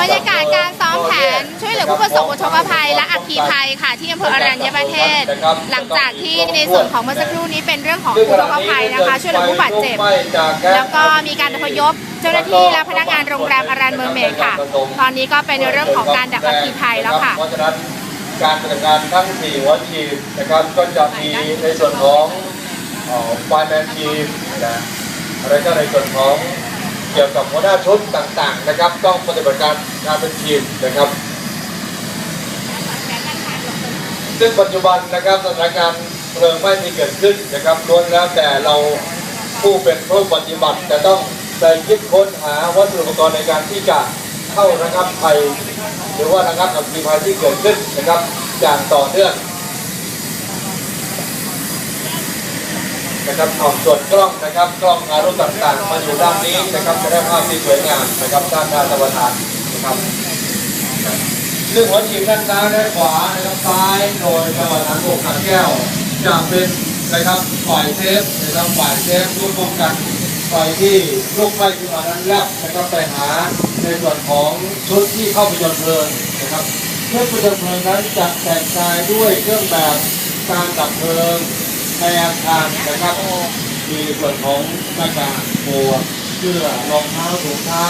บรรยากาศการซ้อมแผนช่วยเหลือผู้ประสบอุทกภัยและอัคคีภัยค่ะที่อำเภออรัญญประเทศ หลังจากที่ในส่วนของเมื่อสักครู่นี้เป็นเรื่องของอุทกภัยนะคะ ช่วยเหลือผู้บาดเจ็บ แล้วก็มีการอพยพเจ้าหน้าที่และพนักงานโรงแรมอารันเมอร์เมดค่ะ ตอนนี้ก็เป็นในเรื่องของการดับอัคคีภัยแล้วค่ะเพราะฉะนั้นการปฏิบัติการทั้ง4หัวทีมนะครับก็จะมีในส่วนของไฟแมนทีมนะอะไรก็ในส่วนของ เกี่ยวกับหัวหน้าชุดต่างๆนะครับ ต้องปฏิบัติการงานเป็นทีมนะครับ ซึ่งปัจจุบันนะครับสถานการณ์เพลิงไหม้ที่เกิดขึ้นนะครับล้วนแล้วแต่เราผู้เป็นผู้ปฏิบัติจะต้องใจคิดค้นหาวัตถุอุปกรณ์ในการที่จะเข้าระงับภัย หรือว่าระงับอัคคีภัยที่เกิดขึ้นนะครับอย่างต่อเนื่อง นะครับเอาส่วนกล้องนะครับ กล้องอารุณต่างๆมาอยู่ด้านนี้นะครับจะได้ภาพที่สวยงามนะครับด้านด้านตะวันตกนะครับซึ่งหัวฉีดด้านซ้ายและขวานะครับซ้ายโดยจังหวัดหางโกขาแก้วจะเป็นนะครับฝ่ายเซฟนะครับฝ่ายเซฟร่วมป้องกันฝ่ายที่ลูกไฟขึ้นมานั้นแลบนะครับไปหาในส่วนของชุดที่เข้าไปยนเพลิงนะครับเครื่องประจนเพลิงนั้นจะแต่งกายด้วยเครื่องแบบการดับเพลิง ในอาคารนะครับมีส่วนของหน้ากากหมวกเสื้อรองเท้าถุงเท้า